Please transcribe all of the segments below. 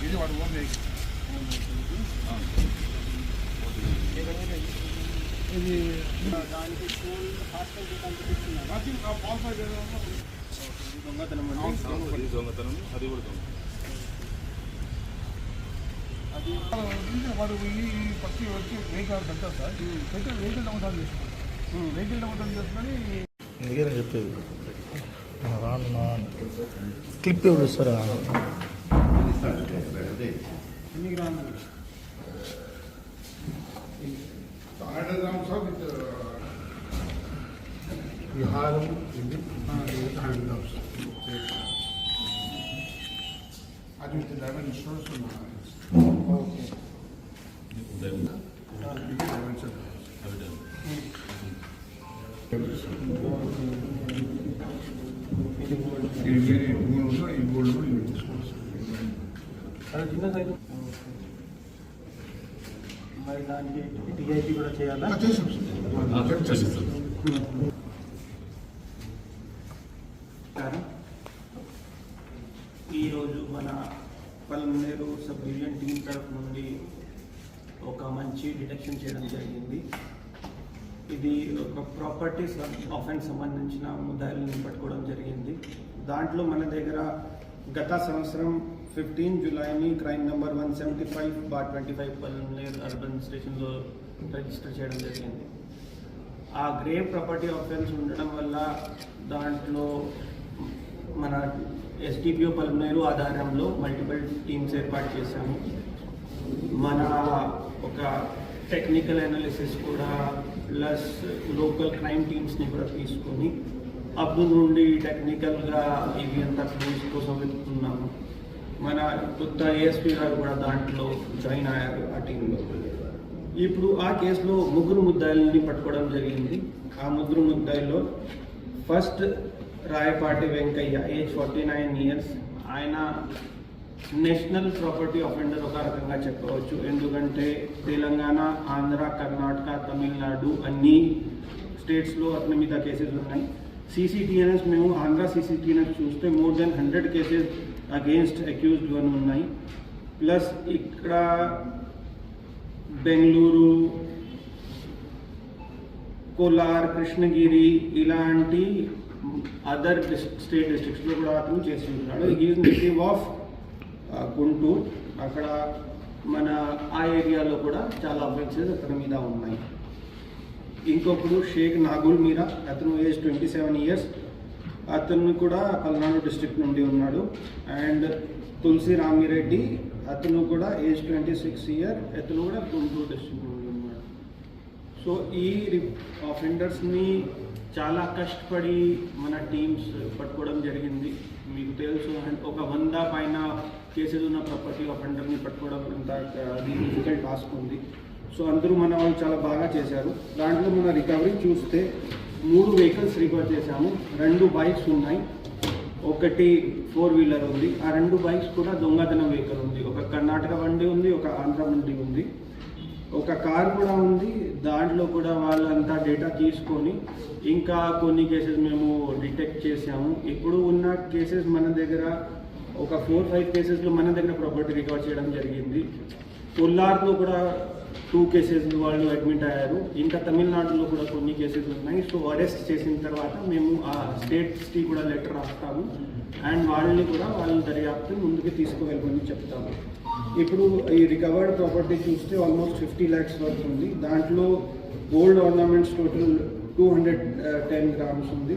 ఇది వాడు ఓన్ ఇది దానికి స్కూల్ హాస్టల్ దొంగతనం దొంగతనం అది కూడా దొంగ అది వాడు ఈ పక్షి వచ్చి వెహికల్ పెడతారు సార్ వెహికల్ వెహికల్ దొంగతనం చేస్తున్నారు వెహికల్ దొంగతనం చేస్తున్నది అందుకే నేను చెప్పేది రాను క్లిప్ ఎవరు ఇస్తారా విహారం ఇది హండ్రెడ్ గ్రామ్స్ అది with eleven in stores okay ఇది గోల్డ్ ఇది మూడు ఈ గోల్డ్ ఇవి తీసుకోవచ్చు అది చిన్న సైజు. మరి దానికి కూడా చేయాలా? ఈరోజు మన పల్మనేరు సబ్ డివిజన్ టీం తరఫు నుండి ఒక మంచి డిటెక్షన్ చేయడం జరిగింది. ఇది ఒక ప్రాపర్టీ ఆఫెన్స్ సంబంధించిన ముద్దాయిలను పట్టుకోవడం జరిగింది. దాంట్లో మన దగ్గర గత సంవత్సరం ఫిఫ్టీన్ జూలైని crime number one seventy five bar twenty five Palamaner urban స్టేషన్లో రిజిస్టర్ చేయడం జరిగింది. ఆ గ్రేవ్ ప్రాపర్టీ ఆఫెన్స్ ఉండడం వల్ల దాంట్లో మన ఎస్డిపిఓ పల్మనేరు ఆధారంలో మల్టిపుల్ టీమ్స్ ఏర్పాటు చేశాము. మన ఒక టెక్నికల్ అనాలిసిస్ కూడా ప్లస్ లోకల్ క్రైమ్ టీమ్స్ని కూడా తీసుకొని అప్పుడు నుండి టెక్నికల్గా ఇవి అంతా క్లూస్ కోసం వెతుకుతున్నాము. మన కొత్త ఏఎస్పీ గారు కూడా దాంట్లో జాయిన్ అయ్యారు ఆ టీంలో ఇప్పుడు ఆ కేసులో ముగ్గురు ముద్దాయిల్ని పట్టుకోవడం జరిగింది. ఆ ముగ్గురు ముద్దాయిల్లో first Rayapati Venkaiah age forty nine years ఆయన నేషనల్ ప్రాపర్టీ అఫెండర్ ఒక రకంగా చెప్పవచ్చు. ఎందుకంటే తెలంగాణ ఆంధ్ర కర్ణాటక తమిళనాడు అన్ని స్టేట్స్లో అతని మీద కేసెస్ ఉన్నాయి. సీసీటీఎన్ఎస్ మేము ఆంధ్ర సీసీటీఎన్ఎస్ చూస్తే more than hundred cases against accused one ఉన్నాయి. ప్లస్ ఇక్కడ బెంగళూరు కోలార్ కృష్ణగిరి ఇలాంటి అదర్ స్టేట్ డిస్ట్రిక్ట్స్లో కూడా అతను చేసి ఉంటున్నాడు. Is native of Guntur. అక్కడ మన ఆ ఏరియాలో కూడా చాలా అఫెన్సెస్ అతని మీద ఉన్నాయి. ఇంకొకడు షేక్ నాగుల్ మీరా. అతను ఏజ్ ట్వంటీ సెవెన్ ఇయర్స్ అతను కూడా పల్నాడు డిస్ట్రిక్ట్ నుండి ఉన్నాడు. అండ్ తులసి రామిరెడ్డి అతను కూడా ఏజ్ ట్వంటీ సిక్స్ ఇయర్ అతను కూడా గుంటూరు డిస్ట్రిక్ట్ నుండి ఉన్నాడు. సో ఈ ఆఫెండర్స్ని చాలా కష్టపడి మన టీమ్స్ పట్టుకోవడం జరిగింది. మీకు తెలుసు అండ్ ఒక వంద పైన కేసెస్ ఉన్న ప్రాపర్టీ ఆఫెండర్ని పట్టుకోవడం అంత అది డిఫికల్ట్ టాస్క్ ఉంది. సో అందరూ మన వాళ్ళు చాలా బాగా చేశారు. దాంట్లో మన రికవరీ చూస్తే మూడు వెహికల్స్ రికవర్ చేశాము. రెండు బైక్స్ ఉన్నాయి. ఒకటి ఫోర్ వీలర్ ఉంది. ఆ రెండు బైక్స్ కూడా దొంగతనం వెహికల్ ఉంది. ఒక కర్ణాటక బండి ఉంది ఒక ఆంధ్ర బండి ఉంది. ఒక కార్ కూడా ఉంది. దాంట్లో కూడా వాళ్ళంతా డేటా తీసుకొని ఇంకా కొన్ని కేసెస్ మేము డిటెక్ట్ చేసాము ఇప్పుడు ఉన్న కేసెస్ మన దగ్గర ఒక ఫోర్ ఫైవ్ కేసెస్లో మన దగ్గర ప్రాపర్టీ రికవర్ చేయడం జరిగింది. కొల్లార్లో కూడా టూ కేసెస్ వాళ్ళు అడ్మిట్ అయ్యారు. ఇంకా తమిళనాడులో కూడా కొన్ని కేసెస్ ఉన్నాయి. సో అరెస్ట్ చేసిన తర్వాత మేము ఆ స్టేట్స్కి కూడా లెటర్ రాస్తాము. అండ్ వాళ్ళని కూడా వాళ్ళని దర్యాప్తు ముందుకు తీసుకువెళ్ళమని చెప్తాము. ఇప్పుడు ఈ రికవర్డ్ ప్రాపర్టీ చూస్తే ఆల్మోస్ట్ ఫిఫ్టీ ల్యాక్స్ వరకు ఉంది. దాంట్లో gold ornaments total two hundred ten grams ఉంది.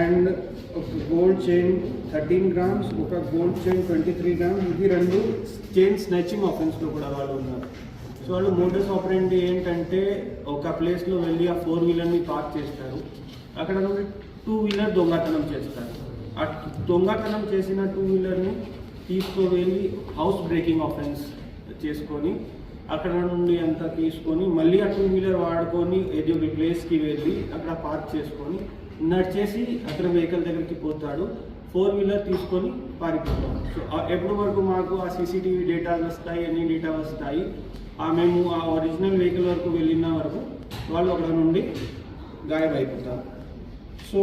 అండ్ ఒక గోల్డ్ చైన్ థర్టీన్ గ్రామ్స్ ఒక gold chain twenty three grams ఇది రెండు చైన్ స్నాచింగ్ ఆఫెన్స్లో కూడా వాళ్ళు ఉన్నారు. సో వాళ్ళు మోటర్స్ ఆపరేట్ ఏంటంటే ఒక ప్లేస్లో వెళ్ళి ఆ ఫోర్ వీలర్ని పార్క్ చేస్తారు. అక్కడ నుండి టూ వీలర్ దొంగతనం చేస్తారు. ఆ దొంగతనం చేసిన టూ వీలర్ని తీసుకువెళ్ళి హౌస్ బ్రేకింగ్ ఆఫెన్స్ చేసుకొని అక్కడ నుండి అంతా తీసుకొని మళ్ళీ ఆ టూ వీలర్ వాడుకొని ఏదో ఒక ప్లేస్కి వెళ్ళి అక్కడ పార్క్ చేసుకొని నడిచేసి అక్కడ వెహికల్ దగ్గరికి పోతాడు. ఫోర్ వీలర్ తీసుకొని పారిపోతాడు. సో ఆ- ఎప్పటి వరకు మాకు ఆ సీసీటీవీ డేటా వస్తాయి అన్ని డేటా వస్తాయి? మేము ఆ ఒరిజినల్ వెహికల్ వరకు వెళ్ళిన వరకు వాళ్ళు అక్కడ నుండి గాయమైపోతారు సో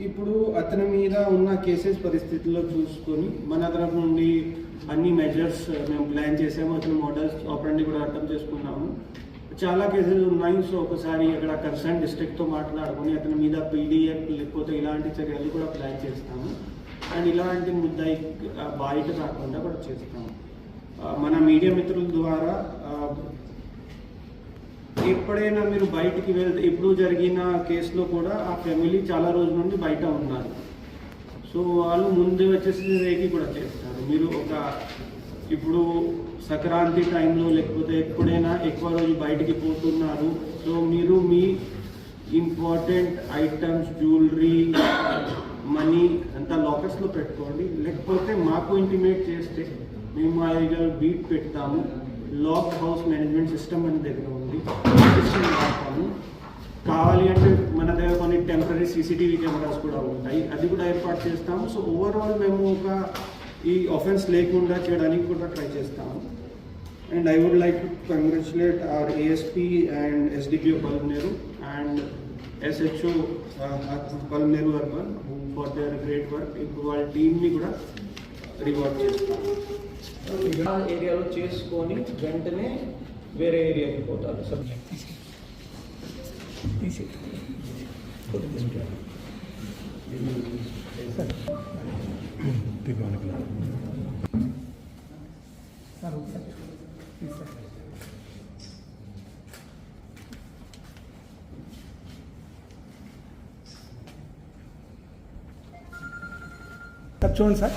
ఇప్పుడు అతని మీద ఉన్న కేసెస్ పరిస్థితుల్లో చూసుకొని మన తరఫు నుండి అన్ని మెజర్స్ మేము ప్లాన్ చేసాము. అతని మోడల్స్ ఆపరండి కూడా అర్థం చేసుకున్నాము. చాలా కేసెస్ ఉన్నాయి. సో ఒకసారి అక్కడ కన్సర్న్ డిస్ట్రిక్ట్తో మాట్లాడుకొని అతని మీద పీడిఎఫ్ లేకపోతే ఇలాంటి చర్యలు కూడా ప్లాన్ చేస్తాము. అండ్ ఇలాంటి ముద్దాయి ఆ, రాకుండా కూడా చేస్తాము. మన మీడియా మిత్రుల ద్వారా ఎప్పుడైనా మీరు బయటికి వెళ్తే ఇప్పుడు జరిగిన కేసులో కూడా ఆ ఫ్యామిలీ చాలా రోజుల నుండి బయట ఉన్నారు. సో వాళ్ళు ముందు వచ్చేసి రేకి కూడా చేస్తారు. మీరు ఒక ఇప్పుడు సంక్రాంతి టైంలో లేకపోతే ఎప్పుడైనా ఎక్కువ రోజు బయటికి పోతున్నారు. సో మీరు మీ ఇంపార్టెంట్ ఐటమ్స్ జ్యువెలరీ మనీ అంతా లాకర్స్లో పెట్టుకోండి. లేకపోతే మాకు ఇంటిమేట్ చేస్తే మేము మా బీట్ పెడతాము. లాక్ హౌస్ మేనేజ్మెంట్ సిస్టమ్ మన దగ్గర ఉంది. సిస్టమ్ వాడతాము. కావాలి అంటే మన దగ్గర కొన్ని టెంపరీ సీసీటీవీ కెమెరాస్ కూడా ఉంటాయి. అది కూడా ఏర్పాటు చేస్తాము. సో ఓవరాల్ మేము ఒక ఈ ఆఫెన్స్ లేకుండా చేయడానికి కూడా ట్రై చేస్తాము. And I would like to congratulate our ASP and SDPO Palamaner and SHO Palamaner urban for their great work ఇప్పుడు వాళ్ళ టీమ్ని కూడా రివార్డ్ చేస్తాము ఆ ఏరియాలో చేసుకొని వెంటనే వేరే ఏరియాకి పోతారు. సార్ సార్ చూడండి సార్.